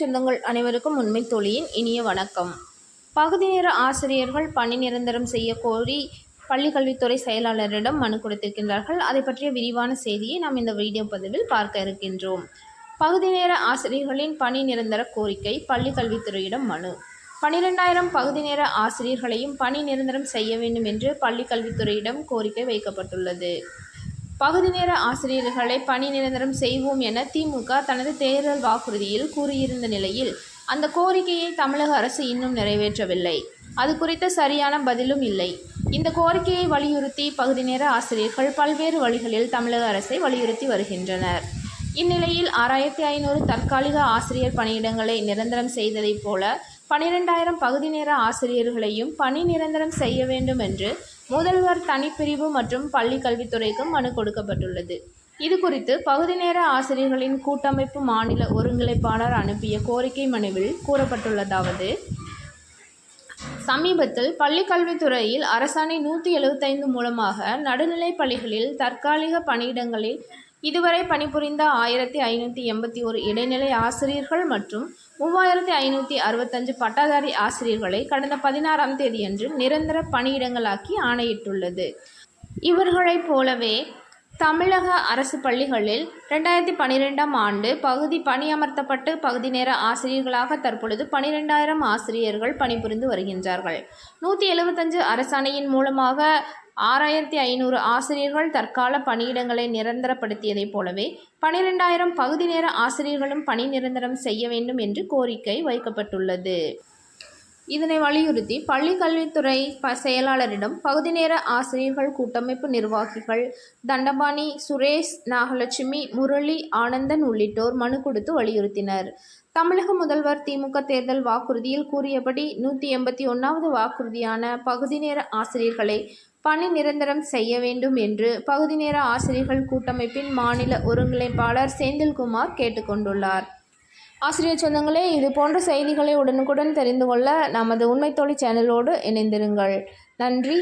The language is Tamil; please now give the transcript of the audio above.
சொந்தங்கள் அனைவருக்கும் உண்மை தொழியின் இனிய வணக்கம். பகுதி நேர ஆசிரியர்கள் பணி நிரந்தரம் செய்ய கோரி பள்ளிக்கல்வித்துறை செயலாளரிடம் மனு கொடுத்திருக்கின்றார்கள். அதை பற்றிய விரிவான செய்தியை நாம் இந்த வீடியோ பதிவில் பார்க்க இருக்கின்றோம். பகுதி நேர ஆசிரியர்களின் பணி நிரந்தர கோரிக்கை பள்ளிக்கல்வித்துறையிடம் மனு. பனிரெண்டாயிரம் பகுதி நேர ஆசிரியர்களையும் பணி நிரந்தரம் செய்ய வேண்டும் என்று பள்ளிக்கல்வித்துறையிடம் கோரிக்கை வைக்கப்பட்டுள்ளது. பகுதி நேர ஆசிரியர்களை பணி நிரந்தரம் செய்வோம் என திமுக தனது தேர்தல் வாக்குறுதியில் கூறியிருந்த நிலையில் அந்த கோரிக்கையை தமிழக அரசு இன்னும் நிறைவேற்றவில்லை. அது குறித்த சரியான பதிலும் இல்லை. இந்த கோரிக்கையை வலியுறுத்தி பகுதி நேர ஆசிரியர்கள் பல்வேறு வழிகளில் தமிழக அரசை வலியுறுத்தி வருகின்றனர். இந்நிலையில் ஆறாயிரத்தி ஐநூறு தற்காலிக ஆசிரியர் பணியிடங்களை நிரந்தரம் செய்ததைப் போல பனிரெண்டாயிரம் பகுதி நேர ஆசிரியர்களையும் பணி நிரந்தரம் செய்ய வேண்டும் என்று முதல்வர் தனிப்பிரிவு மற்றும் பள்ளி கல்வித்துறைக்கும் மனு கொடுக்கப்பட்டுள்ளது. இது குறித்து பகுதி நேர ஆசிரியர்களின் கூட்டமைப்பு மாநில ஒருங்கிணைப்பாளர் அனுப்பிய கோரிக்கை மனுவில் கூறப்பட்டுள்ளதாவது சமீபத்தில் பள்ளிக்கல்வித்துறையில் அரசாணை நூற்றி எழுபத்தைந்து மூலமாக நடுநிலைப் பள்ளிகளில் தற்காலிக பணியிடங்களில் இதுவரை பணிபுரிந்த ஆயிரத்தி ஐநூற்றி எண்பத்தி ஒரு இடைநிலை ஆசிரியர்கள் மற்றும் மூவாயிரத்தி ஐநூற்றி அறுபத்தஞ்சு பட்டாதாரி ஆசிரியர்களை கடந்த பதினாறாம் தேதியன்று நிரந்தர பணியிடங்களாக்கி ஆணையிட்டுள்ளது. இவர்களைப் போலவே தமிழக அரசு பள்ளிகளில் ரெண்டாயிரத்தி பன்னிரெண்டாம் ஆண்டு பகுதி பணியமர்த்தப்பட்டு பகுதி நேர ஆசிரியர்களாக தற்பொழுது பனிரெண்டாயிரம் ஆசிரியர்கள் பணிபுரிந்து வருகின்றார்கள். நூற்றி எழுபத்தஞ்சு அரசாணையின் மூலமாக ஆறாயிரத்தி ஐநூறு ஆசிரியர்கள் தற்கால பணியிடங்களை நிரந்தரப்படுத்தியதைப் போலவே பனிரெண்டாயிரம் பகுதி நேர ஆசிரியர்களும் பணி நிரந்தரம் செய்ய வேண்டும் என்று கோரிக்கை வைக்கப்பட்டுள்ளது. இதனை வலியுறுத்தி பள்ளி கல்வித்துறை ப செயலாளரிடம் பகுதி நேர ஆசிரியர்கள் கூட்டமைப்பு நிர்வாகிகள் தண்டபாணி சுரேஷ் நாகலட்சுமி முரளி ஆனந்தன் உள்ளிட்டோர் மனு கொடுத்து வலியுறுத்தினர். தமிழக முதல்வர் திமுக தேர்தல் வாக்குறுதியில் கூறியபடி நூற்றி எண்பத்தி ஒன்றாவது வாக்குறுதியான பகுதி நேர ஆசிரியர்களை பணி நிரந்தரம் செய்ய வேண்டும் என்று பகுதி நேர ஆசிரியர்கள் கூட்டமைப்பின் மாநில ஒருங்கிணைப்பாளர் செந்தில்குமார் கேட்டுக்கொண்டுள்ளார். ஆசிரியர் சொந்தங்களே இது போன்ற செய்திகளை உடனுக்குடன் தெரிந்து கொள்ள நமது உண்மை சேனலோடு இணைந்திருங்கள். நன்றி